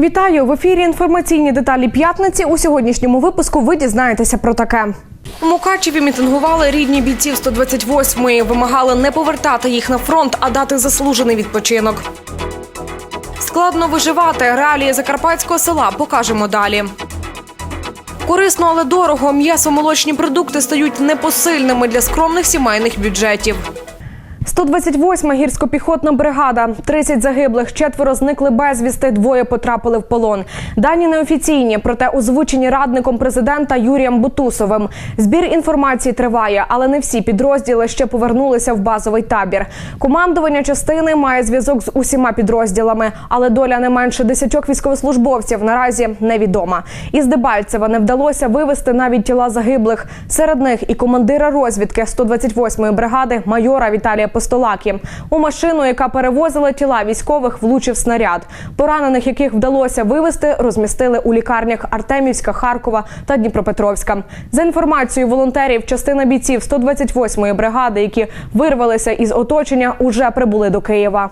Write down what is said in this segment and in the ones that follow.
Вітаю в ефірі. Інформаційні деталі п'ятниці. У сьогоднішньому випуску ви дізнаєтеся про таке. У Мукачеві мітингували рідні бійців 128-ї. Вимагали не повертати їх на фронт, а дати заслужений відпочинок. Складно виживати. Реалії закарпатського села покажемо далі. Корисно, але дорого. М'ясо-молочні продукти стають непосильними для скромних сімейних бюджетів. 128-ма гірсько-піхотна бригада. 30 загиблих, четверо зникли безвісти, двоє потрапили в полон. Дані неофіційні, проте озвучені радником президента Юрієм Бутусовим. Збір інформації триває, але не всі підрозділи ще повернулися в базовий табір. Командування частини має зв'язок з усіма підрозділами, але доля не менше десятьох військовослужбовців наразі невідома. Із Дебальцева не вдалося вивести навіть тіла загиблих. Серед них і командира розвідки 128-ї бригади майора Віталія Постолакі. У машину, яка перевозила тіла військових, влучив снаряд. Поранених, яких вдалося вивести, розмістили у лікарнях Артемівська, Харкова та Дніпропетровська. За інформацією волонтерів, частина бійців 128-ї бригади, які вирвалися із оточення, уже прибули до Києва.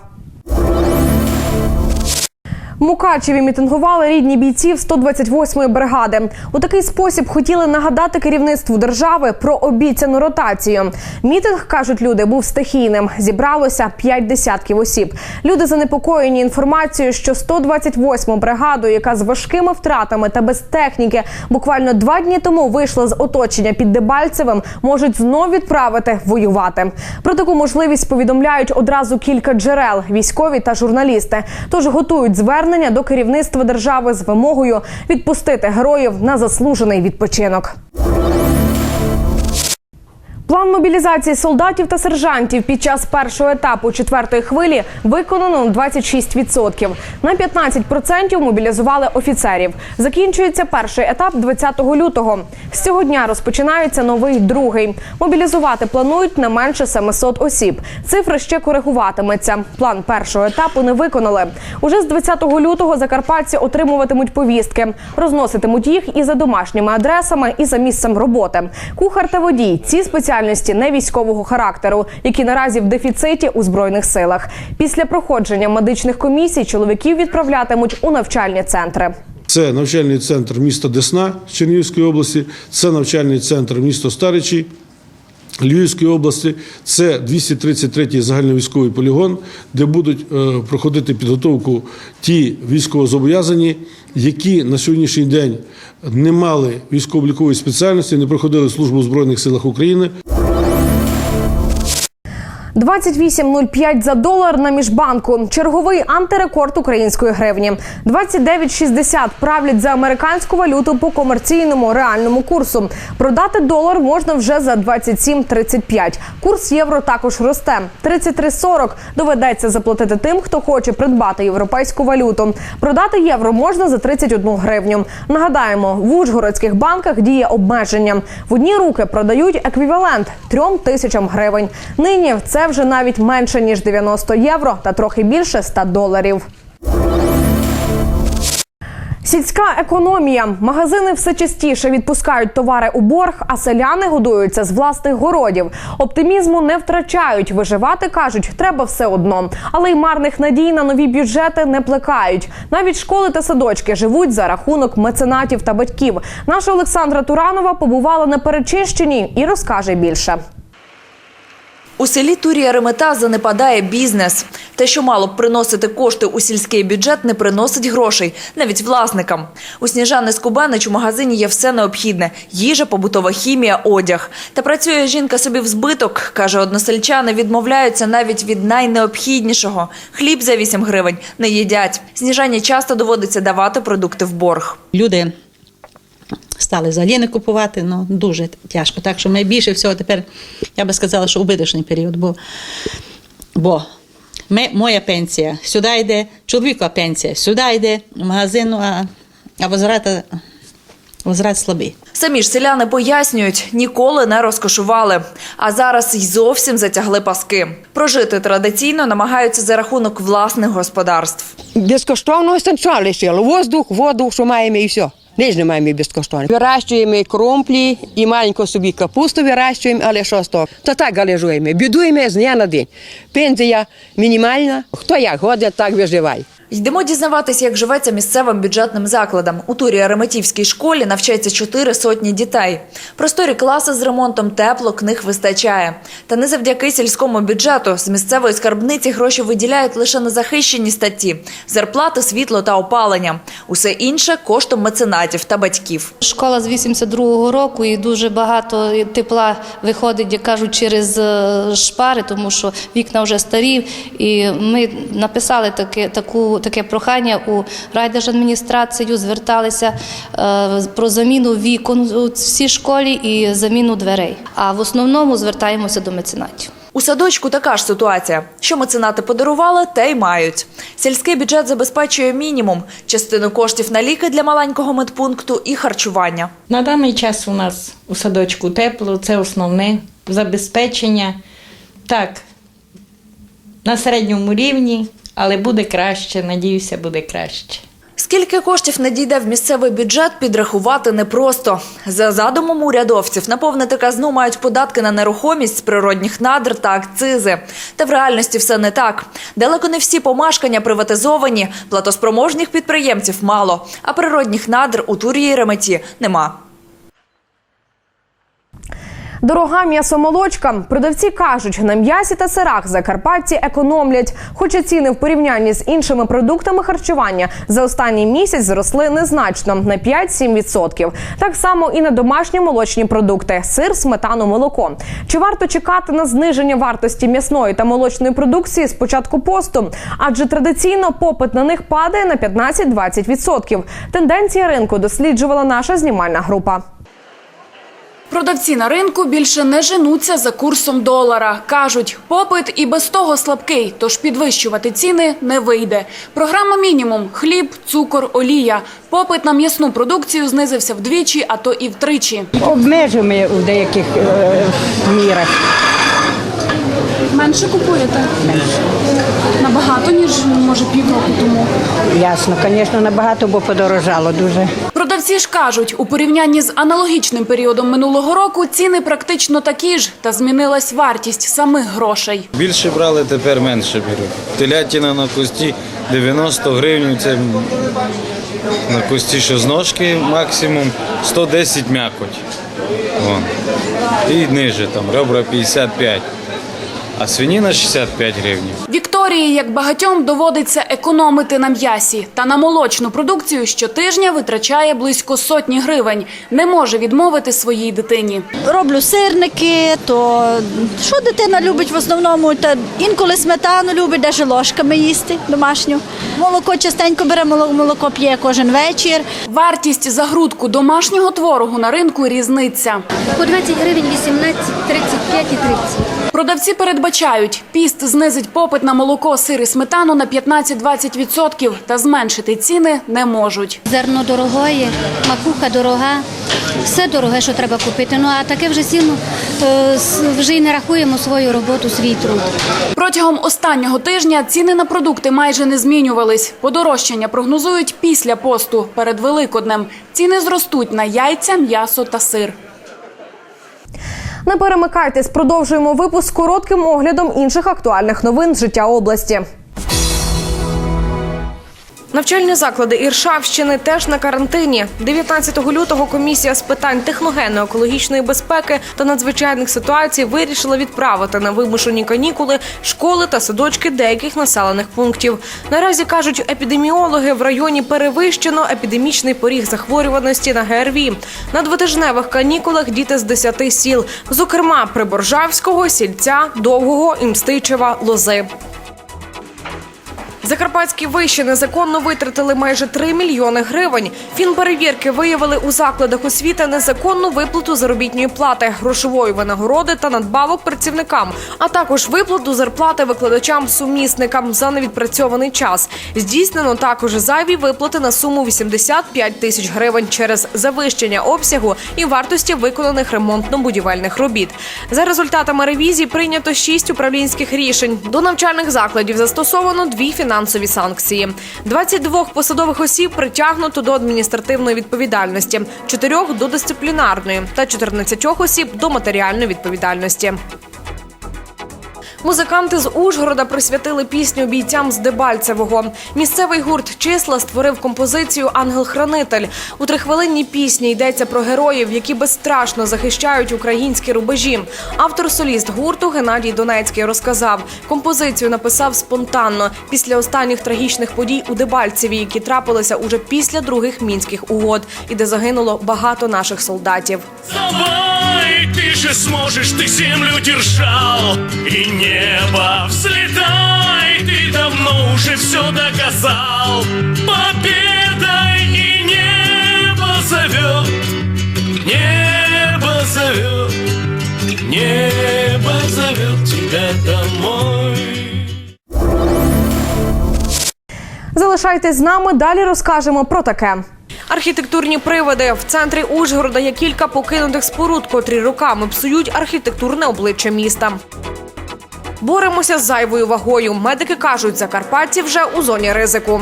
Мукачеві мітингували рідні бійців 128-ї бригади. У такий спосіб хотіли нагадати керівництву держави про обіцяну ротацію. Мітинг кажуть люди був стихійним. Зібралося п'ять десятків осіб. Люди занепокоєні інформацією, що 128-му бригаду, яка з важкими втратами та без техніки, буквально два дні тому вийшла з оточення під Дебальцевим, можуть знов відправити воювати. Про таку можливість повідомляють одразу кілька джерел військові та журналісти. Тож готують звернення до керівництва держави з вимогою відпустити героїв на заслужений відпочинок. План мобілізації солдатів та сержантів під час першого етапу четвертої хвилі виконано на 26%. На 15% мобілізували офіцерів. Закінчується перший етап 20 лютого. З цього дня розпочинається новий другий. Мобілізувати планують не менше 700 осіб. Цифри ще коригуватиметься. План першого етапу не виконали. Уже з 20 лютого закарпатці отримуватимуть повістки, розноситимуть їх і за домашніми адресами, і за місцем роботи. Кухар та водій ці спеціальності не військового характеру, які наразі в дефіциті у збройних силах. Після проходження медичних комісій чоловіків відправлятимуть у навчальні центри. Це навчальний центр міста Десна Чернігівської області, це навчальний центр міста Старичі Львівської області, це 233-й загальновійськовий полігон, де будуть е, проходити підготовку ті військовозобов'язані, які на сьогоднішній день не мали військово-облікової спеціальності, не проходили службу в Збройних силах України. 28,05 за долар на міжбанку. Черговий антирекорд української гривні. 29,60 правлять за американську валюту по комерційному реальному курсу. Продати долар можна вже за 27,35. Курс євро також росте. 33,40 доведеться заплатити тим, хто хоче придбати європейську валюту. Продати євро можна за 31 гривню. Нагадаємо, в Ужгородських банках діє обмеження. В одні руки продають еквівалент трьом тисячам гривень. Нині це вже навіть менше ніж 90 євро та трохи більше 100 доларів. Сільська економія. Магазини все частіше відпускають товари у борг, а селяни годуються з власних городів. Оптимізму не втрачають. Виживати кажуть, треба все одно. Але й марних надій на нові бюджети не плекають. Навіть школи та садочки живуть за рахунок меценатів та батьків. Наша Олександра Туранова побувала на Перечищенні і розкаже більше. У селі Турія Ремета занепадає бізнес. Те, що мало б приносити кошти у сільський бюджет, не приносить грошей, навіть власникам. У Сніжани Скубанич у магазині є все необхідне – їжа, побутова хімія, одяг. Та працює жінка собі в збиток, каже односельчани, відмовляються навіть від найнеобхіднішого. Хліб за 8 гривень не їдять. Сніжані часто доводиться давати продукти в борг. Люди стали взагалі не купувати, ну дуже тяжко. Так що найбільше всього тепер, я би сказала, що убиточний період, бо, бо ми, моя пенсія сюди йде, чоловіка пенсія сюди йде, в магазину, а, а возврата, возврат слабий. Самі ж селяни пояснюють, ніколи не розкошували. А зараз й зовсім затягли паски. Прожити традиційно намагаються за рахунок власних господарств. Безкоштовно сначала лишило. Воздух, воду, що маємо і все. Ніж не маємо безкоштовно. Вирощуємо кромплі, і маленьку собі капусту вирощуємо, але що з того? То так галежуємо. Бідуємо з дня на день. Пензія мінімальна. Хто як годить, так виживає. Йдемо дізнаватись, як живеться місцевим бюджетним закладам. У турі Ареметівській школі навчається чотири сотні дітей. Просторі класи з ремонтом, тепло, книг вистачає. Та не завдяки сільському бюджету. З місцевої скарбниці гроші виділяють лише на захищені статті – зарплати, світло та опалення. Усе інше – коштом меценатів та батьків. Школа з 82-го року і дуже багато тепла виходить, як кажуть, через е, шпари, тому що вікна вже старі. І ми написали таке, таку, таке прохання у райдержадміністрацію, зверталися е, про заміну вікон у цій школі і заміну дверей. А в основному звертаємося до меценатів. У садочку така ж ситуація. Що меценати подарували, те й мають. Сільський бюджет забезпечує мінімум – частину коштів на ліки для маленького медпункту і харчування. На даний час у нас у садочку тепло, це основне забезпечення. Так, на середньому рівні, але буде краще, надіюся, буде краще. Скільки коштів надійде в місцевий бюджет, підрахувати непросто. За задумом урядовців, наповнити казну мають податки на нерухомість природних надр та акцизи. Та в реальності все не так. Далеко не всі помешкання приватизовані, платоспроможних підприємців мало, а природних надр у Турії Реметі нема. Дорога м'ясомолочка. Продавці кажуть, на м'ясі та сирах закарпатці економлять. Хоча ціни в порівнянні з іншими продуктами харчування за останній місяць зросли незначно на 5-7%. Так само і на домашні молочні продукти сир, сметану, молоко. Чи варто чекати на зниження вартості м'ясної та молочної продукції з початку посту? Адже традиційно попит на них падає на 15-20%. Тенденції ринку досліджувала наша знімальна група. Продавці на ринку більше не женуться за курсом долара. Кажуть, попит і без того слабкий, тож підвищувати ціни не вийде. Програма мінімум: хліб, цукор, олія. Попит на м'ясну продукцію знизився вдвічі, а то і втричі. Обмежуємо у деяких е, мірах. Менше купуєте? Набагато, ніж може півроку тому. Ясно, звісно, набагато, бо подорожало дуже. Продавці ж кажуть, у порівнянні з аналогічним періодом минулого року ціни практично такі ж, та змінилась вартість самих грошей. Більше брали, тепер менше беруть. Телятина на кості 90 гривень, це на кості що з ножки максимум 110 м'якоть. Вон. І ниже там ребра 55. А свиніна 65 гривень. Вікторії, як багатьом, доводиться економити на м'ясі. Та на молочну продукцію щотижня витрачає близько сотні гривень. Не може відмовити своїй дитині. Роблю сирники, то що дитина любить в основному, та інколи сметану любить, даже ложками їсти домашню. Молоко частенько бере, моло- молоко п'є кожен вечір. Вартість за грудку домашнього творогу на ринку різниця. По 20 гривень 18, 35 і 30. Продавці передбачають, піст знизить попит на молоко, сир і сметану на 15-20%, та зменшити ціни не можуть. Зерно дорогое, макуха дорога, все дороге, що треба купити. Ну а таке вже сіно е, вже й не рахуємо свою роботу, свій труд. Протягом останнього тижня ціни на продукти майже не змінювались. Подорожчання прогнозують після посту перед Великоднем. Ціни зростуть на яйця, м'ясо та сир. Не перемикайтесь, продовжуємо випуск коротким оглядом інших актуальних новин життя області. Навчальні заклади Іршавщини теж на карантині. 19 лютого комісія з питань техногенно-екологічної безпеки та надзвичайних ситуацій вирішила відправити на вимушені канікули школи та садочки деяких населених пунктів. Наразі кажуть епідеміологи, в районі перевищено епідемічний поріг захворюваності на ГРВІ. На двотижневих канікулах діти з 10 сіл, зокрема Приборжавського, Сільця, Довгого, Імстичева, Лози. Закарпатські виші незаконно витратили майже 3 мільйони гривень. Фінперевірки виявили у закладах освіти незаконну виплату заробітної плати, грошової винагороди та надбавок працівникам, а також виплату зарплати викладачам-сумісникам за невідпрацьований час. Здійснено також зайві виплати на суму 85 тисяч гривень через завищення обсягу і вартості виконаних ремонтно-будівельних робіт. За результатами ревізії прийнято 6 управлінських рішень. До навчальних закладів застосовано дві фінансові санкції. 22 посадових осіб притягнуто до адміністративної відповідальності, 4 – до дисциплінарної та 14 осіб до матеріальної відповідальності. Музиканти з Ужгорода присвятили пісню бійцям з Дебальцевого. Місцевий гурт числа створив композицію Ангел-хранитель. У трихвилинній пісні йдеться про героїв, які безстрашно захищають українські рубежі. Автор соліст гурту Геннадій Донецький розказав, композицію написав спонтанно після останніх трагічних подій у Дебальцеві, які трапилися уже після других мінських угод, і де загинуло багато наших солдатів. Давай, ты же сможешь, ты землю держал И небо взлетай, ты давно уже все доказал Победой и небо зовет Небо зовет Небо зовет тебя домой Залишайтесь з нами. Далі розкажемо про таке. Архітектурні приводи в центрі Ужгорода є кілька покинутих споруд, котрі роками псують архітектурне обличчя міста. Боремося з зайвою вагою. Медики кажуть, закарпатці вже у зоні ризику.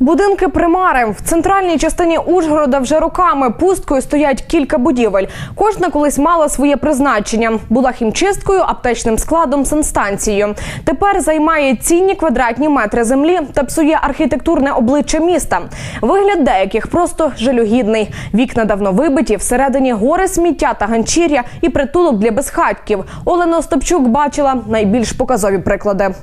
Будинки примари в центральній частині Ужгорода вже роками пусткою стоять кілька будівель. Кожна колись мала своє призначення. Була хімчисткою, аптечним складом, санстанцією. Тепер займає цінні квадратні метри землі та псує архітектурне обличчя міста. Вигляд деяких просто жалюгідний. Вікна давно вибиті, всередині гори сміття та ганчір'я і притулок для безхатьків. Олена Остапчук бачила найбільш показові приклади.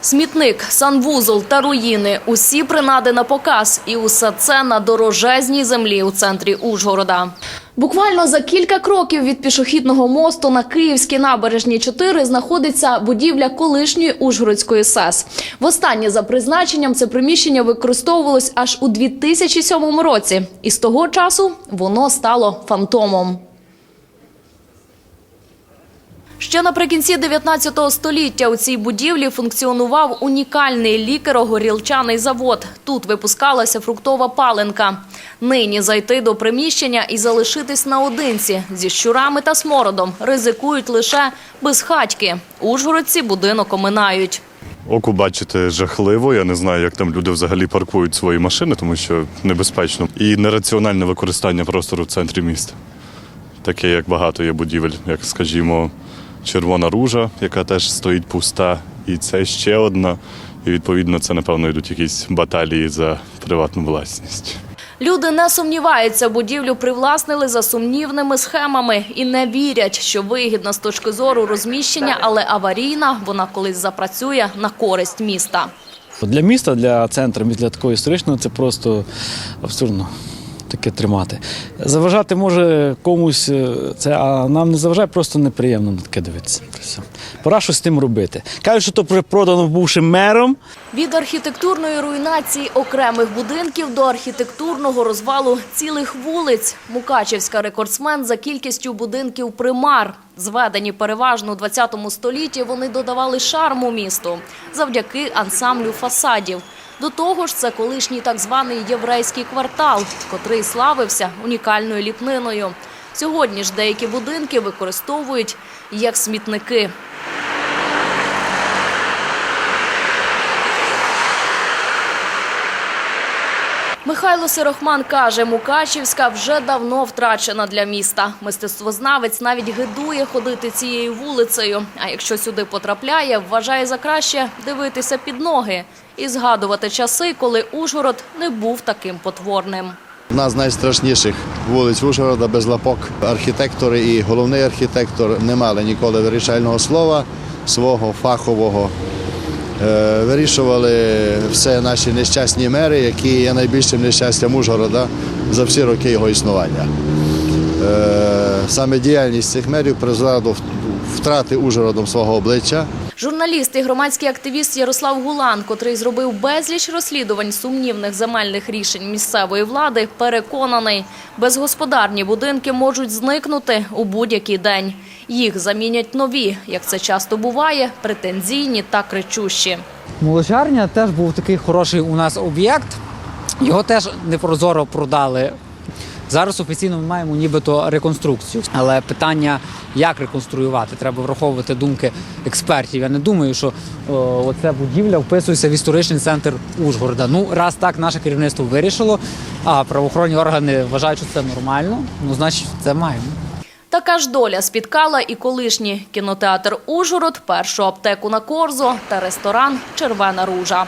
Смітник, санвузол та руїни – усі принади на показ. І усе це на дорожезній землі у центрі Ужгорода. Буквально за кілька кроків від пішохідного мосту на Київській набережній 4 знаходиться будівля колишньої Ужгородської СЕС. Востаннє за призначенням це приміщення використовувалось аж у 2007 році. І з того часу воно стало фантомом. Ще наприкінці 19 століття у цій будівлі функціонував унікальний лікаро-горілчаний завод. Тут випускалася фруктова паленка. Нині зайти до приміщення і залишитись наодинці зі щурами та смородом ризикують лише безхатьки. Ужгородці будинок оминають. Оку бачити жахливо. Я не знаю, як там люди взагалі паркують свої машини, тому що небезпечно. І нераціональне використання простору в центрі міста. Таке, як багато є будівель, як, скажімо, Червона ружа, яка теж стоїть пуста, і це ще одна. І відповідно це, напевно, йдуть якісь баталії за приватну власність. Люди не сумніваються, будівлю привласнили за сумнівними схемами і не вірять, що вигідна з точки зору розміщення, але аварійна, вона колись запрацює на користь міста. Для міста, для центру, для такого історичного це просто абсурдно таке тримати. Заважати може комусь е, це, а нам не заважає, просто неприємно на таке дивитися. Пора щось з тим робити. Кажуть, що то продано бувшим мером. Від архітектурної руйнації окремих будинків до архітектурного розвалу цілих вулиць. Мукачівська рекордсмен за кількістю будинків примар. Зведені переважно у 20 столітті, вони додавали шарму місту завдяки ансамблю фасадів. До того ж, це колишній так званий єврейський квартал, котрий славився унікальною ліпниною. Сьогодні ж деякі будинки використовують як смітники. Михайло Сирохман каже, Мукачівська вже давно втрачена для міста. Мистецтвознавець навіть гидує ходити цією вулицею. А якщо сюди потрапляє, вважає за краще дивитися під ноги і згадувати часи, коли Ужгород не був таким потворним. Одна з найстрашніших вулиць Ужгорода без лапок. Архітектори і головний архітектор не мали ніколи вирішального слова свого фахового. Е, Вирішували все наші нещасні мери, які є найбільшим нещастям Ужгорода за всі роки його існування. Е, Саме діяльність цих мерів призвела до втрати Ужгородом свого обличчя. Журналіст і громадський активіст Ярослав Гулан, котрий зробив безліч розслідувань сумнівних земельних рішень місцевої влади, переконаний, безгосподарні будинки можуть зникнути у будь-який день. Їх замінять нові, як це часто буває, претензійні та кричущі. Молочарня теж був такий хороший у нас об'єкт. Його теж непрозоро продали. Зараз офіційно ми маємо нібито реконструкцію. Але питання, як реконструювати, треба враховувати думки експертів. Я не думаю, що о, оця будівля вписується в історичний центр Ужгорода. Ну, раз так наше керівництво вирішило, а правоохоронні органи вважають, що це нормально, ну значить це маємо. Та Така ж доля спіткала і колишній кінотеатр Ужгород, першу аптеку на Корзо та ресторан Червена ружа.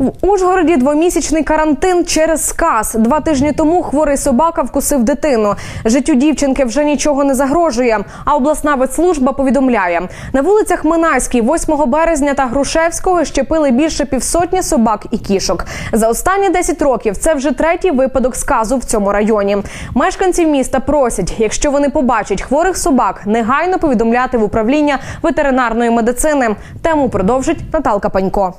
В Ужгороді двомісячний карантин через сказ. Два тижні тому хворий собака вкусив дитину. Життю дівчинки вже нічого не загрожує. А обласна ветслужба повідомляє, на вулицях Минайській, 8 березня та Грушевського щепили більше півсотні собак і кішок. За останні 10 років це вже третій випадок сказу в цьому районі. Мешканців міста просять, якщо вони побачать хворих собак, негайно повідомляти в управління ветеринарної медицини. Тему продовжить Наталка Панько.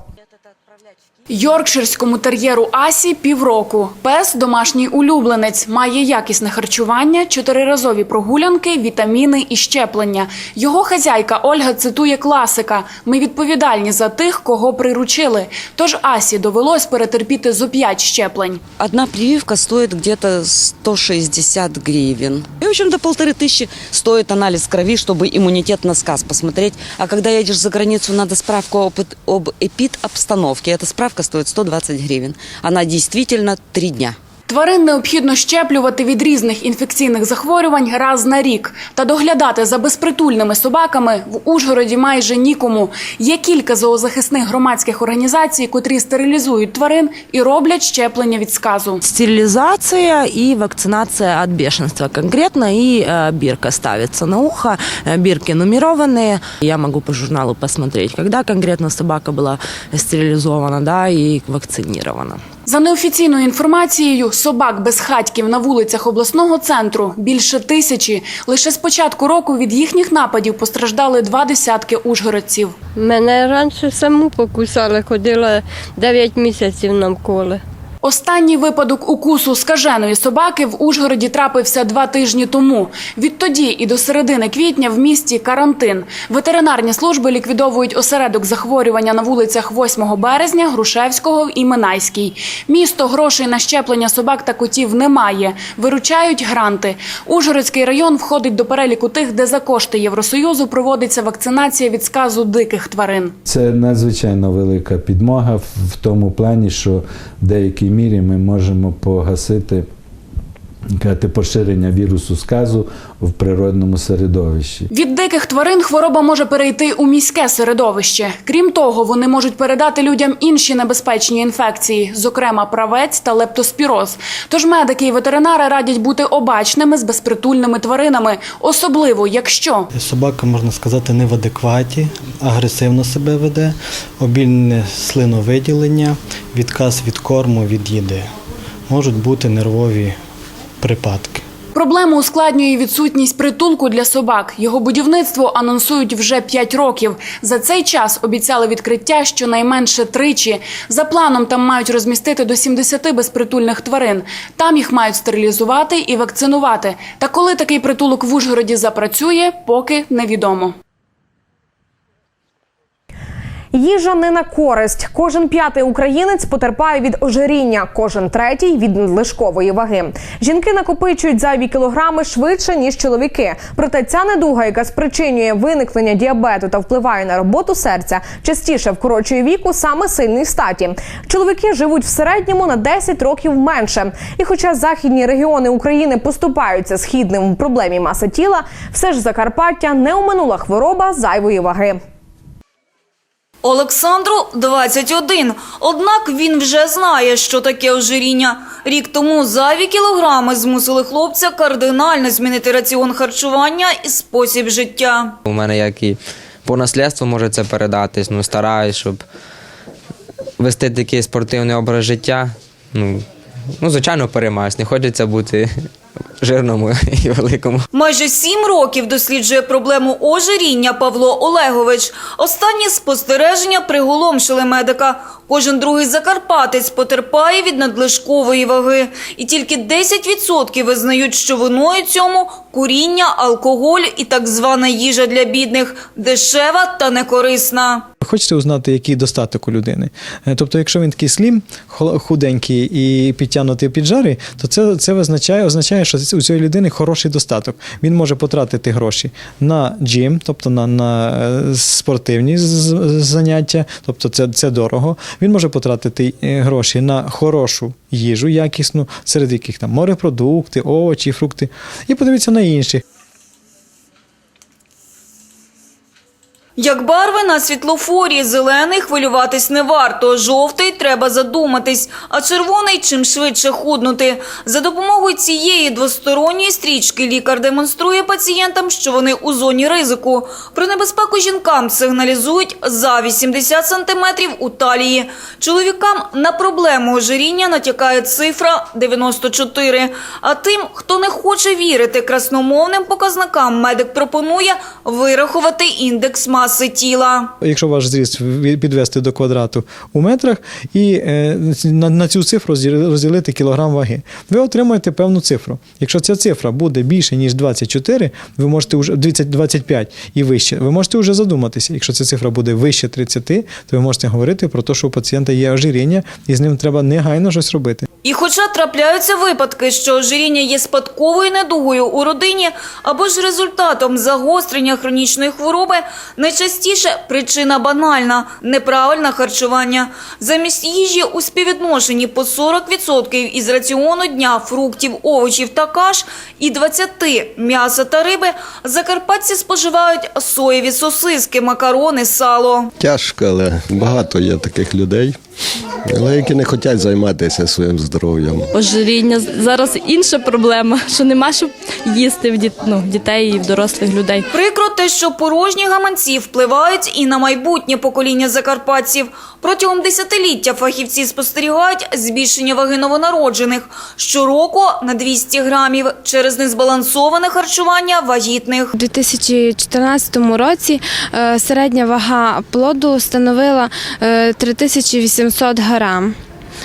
Йоркширському тер'єру Асі півроку. Пес домашній улюбленець, має якісне харчування, чотириразові прогулянки, вітаміни і щеплення. Його хазяйка Ольга цитує класика: ми відповідальні за тих, кого приручили. Тож Асі довелось перетерпіти зо п'ять щеплень. Одна прививка стоит где-то 160 гривен. И, в общем-то, полторы тысячи стоит анализ крови, чтобы иммунитет на сказ посмотреть. А когда едешь за границу, надо справку об, об эпид-обстановке. Эта справка стоит 120 гривен. Она действительно три дня. Тварин необхідно щеплювати від різних інфекційних захворювань раз на рік. Та доглядати за безпритульними собаками в Ужгороді майже нікому. Є кілька зоозахисних громадських організацій, котрі стерилізують тварин і роблять щеплення від сказу. Стерилизация и вакцинация от бешенства конкретно. И э, бирка ставится на ухо. Э, бирки нумерованные. Я могу по журналу посмотреть, когда конкретно собака была стерилизована да, и вакцинирована. За неофіційною інформацією, собак без хатьків на вулицях обласного центру більше тисячі. Лише з початку року від їхніх нападів постраждали два десятки ужгородців. Мене раніше саму покусали, ходила 9 місяців навколо. Останній випадок укусу скаженої собаки в Ужгороді трапився два тижні тому. Відтоді і до середини квітня в місті карантин. Ветеринарні служби ліквідовують осередок захворювання на вулицях 8 березня, Грушевського і Минайський. Місто грошей на щеплення собак та котів немає. Виручають гранти. Ужгородський район входить до переліку тих, де за кошти Євросоюзу проводиться вакцинація від сказу диких тварин. Це надзвичайно велика підмога в тому плані, що в деякій мірі ми можемо погасити поширення вірусу сказу в природному середовищі. Від диких тварин хвороба може перейти у міське середовище. Крім того, вони можуть передати людям інші небезпечні інфекції, зокрема правець та лептоспіроз. Тож медики і ветеринари радять бути обачними з безпритульними тваринами, особливо якщо Собака, можна сказати, не в адекваті, агресивно себе веде, обільне слиновиділення, відказ від корму, від їди. Можуть бути нервові припадки. Проблему ускладнює відсутність притулку для собак. Його будівництво анонсують вже 5 років. За цей час обіцяли відкриття щонайменше тричі. За планом там мають розмістити до 70 безпритульних тварин. Там їх мають стерилізувати і вакцинувати. Та коли такий притулок в Ужгороді запрацює, поки невідомо. Їжа не на користь. Кожен п'ятий українець потерпає від ожиріння, кожен третій від надлишкової ваги. Жінки накопичують зайві кілограми швидше ніж чоловіки. Проте ця недуга, яка спричинює виникнення діабету та впливає на роботу серця, частіше вкорочує віку саме сильній статі. Чоловіки живуть в середньому на 10 років менше. І хоча західні регіони України поступаються східним в проблемі маси тіла, все ж Закарпаття не оминула хвороба зайвої ваги. Олександру 21. Однак він вже знає, що таке ожиріння. Рік тому зайві кілограми змусили хлопця кардинально змінити раціон харчування і спосіб життя. У мене як і по наслідству може це передатись. Ну, стараюсь, щоб вести такий спортивний образ життя. Ну, ну звичайно, переймаюсь. Не хочеться бути жирному і великому. Майже сім років досліджує проблему ожиріння Павло Олегович. Останні спостереження приголомшили медика. Кожен другий закарпатець потерпає від надлишкової ваги. І тільки 10% визнають, що виною цьому куріння, алкоголь і так звана їжа для бідних – дешева та некорисна. Хочете узнати, який достаток у людини. Е, Тобто, якщо він такий слім, худенький і підтягнутий під жари, то це, це означає, означає, що у цієї людини хороший достаток. Він може потратити гроші на джим, тобто на, на е, спортивні заняття, тобто це, це дорого. Він може потратити е, гроші на хорошу їжу якісну, серед яких там морепродукти, овочі, фрукти. І подивіться на інших. Як барви на світлофорі, зелений хвилюватись не варто, жовтий треба задуматись, а червоний чим швидше худнути. За допомогою цієї двосторонньої стрічки лікар демонструє пацієнтам, що вони у зоні ризику. Про небезпеку жінкам сигналізують за 80 сантиметрів у талії. Чоловікам на проблему ожиріння натякає цифра 94. А тим, хто не хоче вірити красномовним показникам, медик пропонує вирахувати індекс маси тіла. Якщо ваш зріст підвести до квадрату у метрах і е, на, цю цифру розділи- розділити кілограм ваги, ви отримаєте певну цифру. Якщо ця цифра буде більше ніж 24, ви можете вже 20, 25 і вище, ви можете вже задуматися. Якщо ця цифра буде вище 30, то ви можете говорити про те, що у пацієнта є ожиріння, і з ним треба негайно щось робити. І хоча трапляються випадки, що ожиріння є спадковою недугою у родині або ж результатом загострення хронічної хвороби, найчастіше причина банальна – неправильне харчування. Замість їжі у співвідношенні по 40% із раціону дня фруктів, овочів та каш і 20 м'яса та риби закарпатці споживають соєві сосиски, макарони, сало. Тяжко, але багато є таких людей, але які не хочуть займатися своїм здоров'ям. Ожиріння зараз інша проблема, що нема що їсти в діт... ну, дітей і в дорослих людей. Прикро те, що порожні гаманці впливають і на майбутнє покоління закарпатців. Протягом десятиліття фахівці спостерігають збільшення ваги новонароджених щороку на 200 грамів через незбалансоване харчування вагітних. У 2014 році е, середня вага плоду становила е, 3800 грам.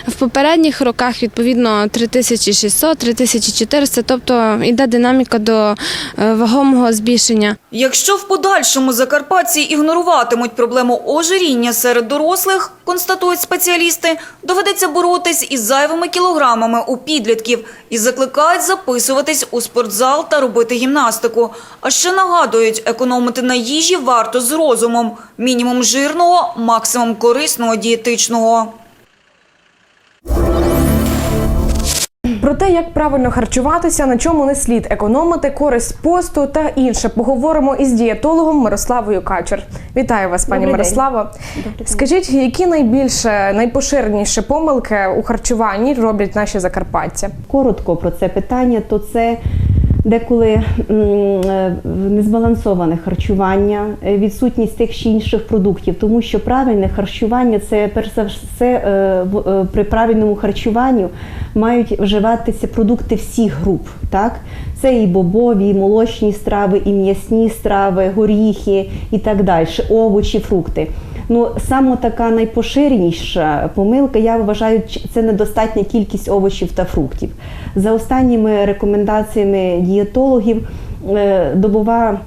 В попередніх роках відповідно 3600, 3400, тобто йде динаміка до е, вагомого збільшення. Якщо в подальшому закарпатці ігноруватимуть проблему ожиріння серед дорослих, констатують спеціалісти, доведеться боротись із зайвими кілограмами у підлітків і закликають записуватись у спортзал та робити гімнастику. А ще нагадують, економити на їжі варто з розумом. Мінімум жирного, максимум корисного дієтичного. Про те, як правильно харчуватися, на чому не слід економити, користь посту та інше, поговоримо із дієтологом Мирославою Качер. Вітаю вас, пані Добрий день. Скажіть, які найбільше найпоширеніші помилки у харчуванні роблять наші закарпатці? коротко про це питання, то це деколи е, незбалансоване харчування, е, відсутність тих чи інших продуктів, тому що правильне харчування це перш за все е, при правильному харчуванню мають вживатися продукти всіх груп. Так? Це і бобові, і молочні страви, і м'ясні страви, горіхи і так далі, овочі, фрукти. Ну, саме така найпоширеніша помилка, я вважаю, це недостатня кількість овочів та фруктів. За останніми рекомендаціями дієтологів, е, добова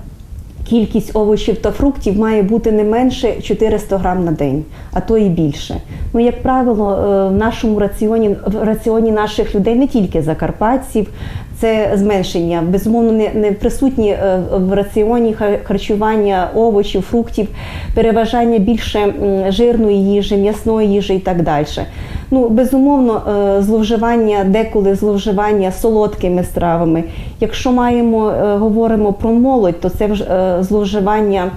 кількість овочів та фруктів має бути не менше 400 грам на день, а то і більше. Ну, як правило, е, в нашому раціоні, в раціоні наших людей, не тільки закарпатців, це зменшення. Безумовно, не, не присутні е, в раціоні хар- харчування овочів, фруктів, переважання більше жирної їжі, м'ясної їжі і так далі. Ну, безумовно, е, зловживання, деколи зловживання солодкими стравами. Якщо маємо, е, говоримо про молодь, то це вже зловживання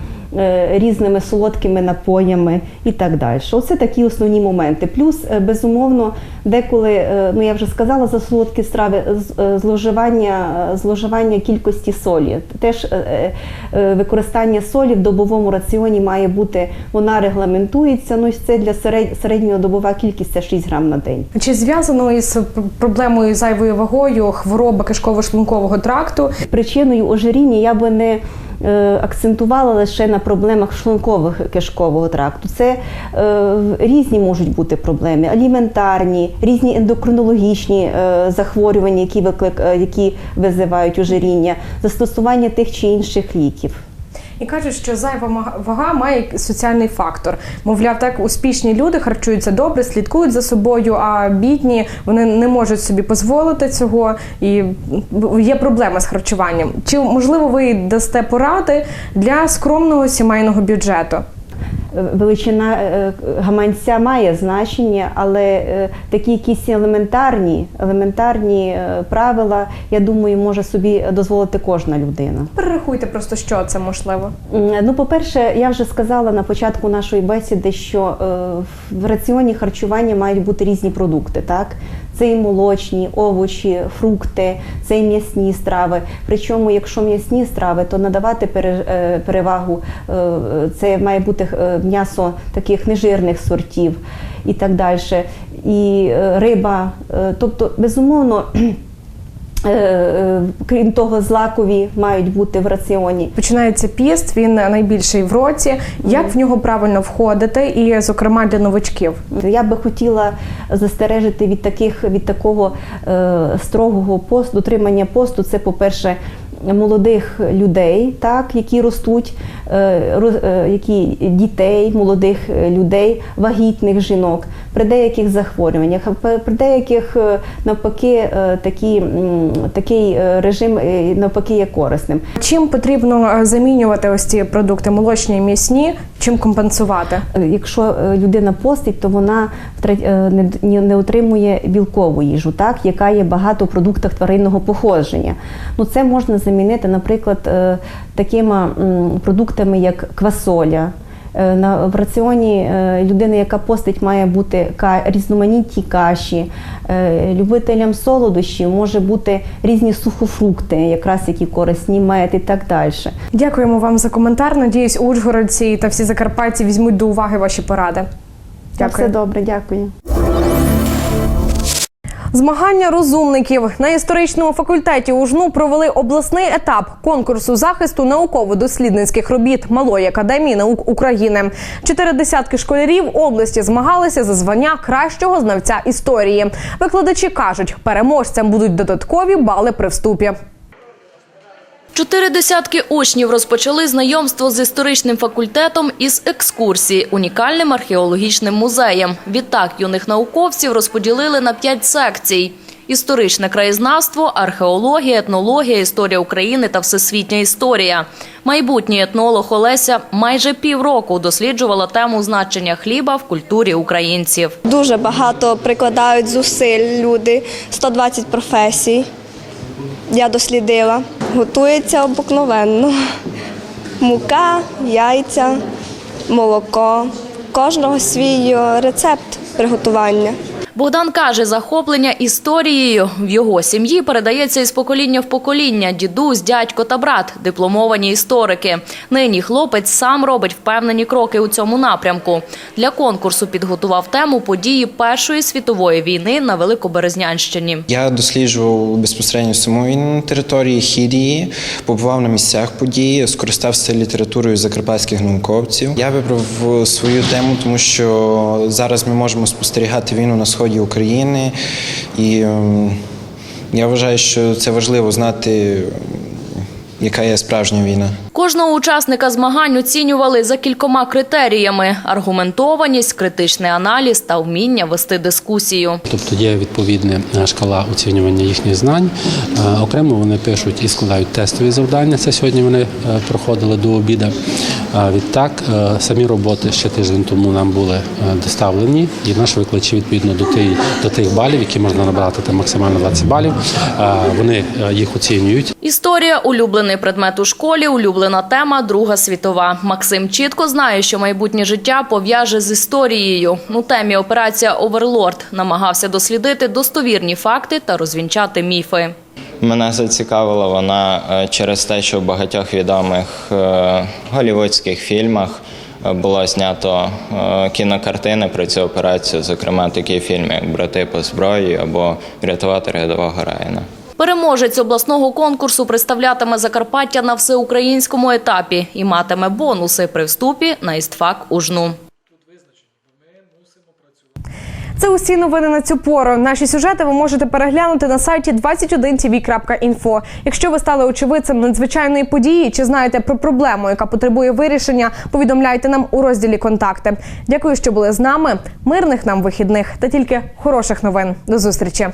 різними солодкими напоями і так далі. Оце такі основні моменти. Плюс, е, безумовно, деколи, е, ну я вже сказала за солодкі страви, з- е, зловживання, е, зловживання кількості солі. Теж е, е, використання солі в добовому раціоні має бути, вона регламентується. Ну, і це для серед- середньодобова кількість це 6 грам на день. Чи зв'язано із проблемою зайвою вагою хвороба кишково-шлункового тракту? Причиною ожиріння я би не е, акцентувала лише на проблемах шлункового кишкового тракту. Це е, різні можуть бути проблеми: аліментарні, різні ендокринологічні е, захворювання, які виклик, е, які визивають ожиріння, застосування тих чи інших ліків. І кажуть, що зайва вага має соціальний фактор. Мовляв, так успішні люди харчуються добре, слідкують за собою, а бідні вони не можуть собі дозволити цього, і є проблема з харчуванням. Чи можливо ви дасте поради для скромного сімейного бюджету? Величина е, гаманця має значення, але е, такі якісь елементарні, елементарні е, правила, я думаю, може собі дозволити кожна людина. Перерахуйте просто, що це можливо. Ну, по-перше, я вже сказала на початку нашої бесіди, що в раціоні харчування мають бути різні продукти. Так? Це і молочні, овочі, фрукти, це і м'ясні страви. Причому, якщо м'ясні страви, то надавати е, перевагу е, це має бути е, м'ясо таких нежирних сортів і так далі. І риба. Тобто, безумовно. Е, е, Крім того, злакові мають бути в раціоні. Починається піст, він найбільший в році. Як в нього правильно входити, і, зокрема, для новачків? Я би хотіла застережити від таких від такого е, строгого посту, дотримання посту. Це, по-перше, молодих людей, так, які ростуть, е, е, які дітей, молодих е, людей, вагітних жінок, при деяких захворюваннях, при- деяких навпаки такі, такий режим навпаки є корисним. Чим потрібно замінювати ось ці продукти молочні і м'ясні? Чим компенсувати? Якщо людина постить, то вона не отримує білкову їжу, так, яка є багато в продуктах тваринного походження. Ну, це можна замінити, наприклад, е, такими продуктами, як квасоля. Е, На, в раціоні е, людини, яка постить, має бути різноманітні каші. Любителям солодощів може бути різні сухофрукти, якраз які корисні мед і так далі. Дякуємо вам за коментар. Надіюсь, ужгородці та всі закарпатці візьмуть до уваги ваші поради. Все добре, дякую. Змагання розумників на історичному факультеті УЖНУ провели обласний етап конкурсу захисту науково-дослідницьких робіт Малої академії наук України. Чотири десятки школярів області змагалися за звання кращого знавця історії. Викладачі кажуть, переможцям будуть додаткові бали при вступі. Чотири десятки учнів розпочали знайомство з історичним факультетом із екскурсії унікальним археологічним музеєм. Відтак юних науковців розподілили на п'ять секцій: історичне краєзнавство, археологія, етнологія, історія України та всесвітня історія. Майбутній етнолог Олеся майже півроку досліджувала тему значення хліба в культурі українців. Дуже багато прикладають зусиль люди, 120 професій. Я дослідила. Готується обикновенно. Мука, яйця, молоко. Кожного свій е, рецепт приготування. Богдан каже, захоплення історією в його сім'ї передається із покоління в покоління. Дідусь, дядько та брат – дипломовані історики. Нині хлопець сам робить впевнені кроки у цьому напрямку. Для конкурсу підготував тему події Першої світової війни на Великоберезнянщині. Я досліджував безпосередньо саму території хід її, побував на місцях події, скористався літературою закарпатських науковців. Я вибрав свою тему, тому що зараз ми можемо спостерігати війну на сході України, і ем, я вважаю, що це важливо знати, яка є справжня війна. Кожного учасника змагань оцінювали за кількома критеріями: аргументованість, критичний аналіз та вміння вести дискусію. Тобто є відповідна е, шкала оцінювання їхніх знань. Е, Окремо вони пишуть і складають тестові завдання. Це сьогодні вони е, проходили до обіду. Відтак, самі роботи ще тиждень тому нам були доставлені, і наші викладачі відповідно до тих, до тих балів, які можна набрати там максимально 20 балів. Вони їх оцінюють. Історія улюблений предмет у школі, улюблена тема Друга світова. Максим чітко знає, що майбутнє життя пов'яже з історією. У темі операція Оверлорд намагався дослідити достовірні факти та розвінчати міфи. Мене зацікавила вона е, через те, що в багатьох відомих е, голівудських фільмах е, було знято кінокартини про цю операцію, зокрема такі фільми, як Брати по зброї або Врятувати рядового Райана. Переможець обласного конкурсу представлятиме Закарпаття на всеукраїнському етапі і матиме бонуси при вступі на істфак УЖНУ. Це усі новини на цю пору. Наші сюжети ви можете переглянути на сайті 21tv.info. Якщо ви стали очевидцем надзвичайної події чи знаєте про проблему, яка потребує вирішення, повідомляйте нам у розділі Контакти. Дякую, що були з нами. Мирних нам вихідних та тільки хороших новин. До зустрічі.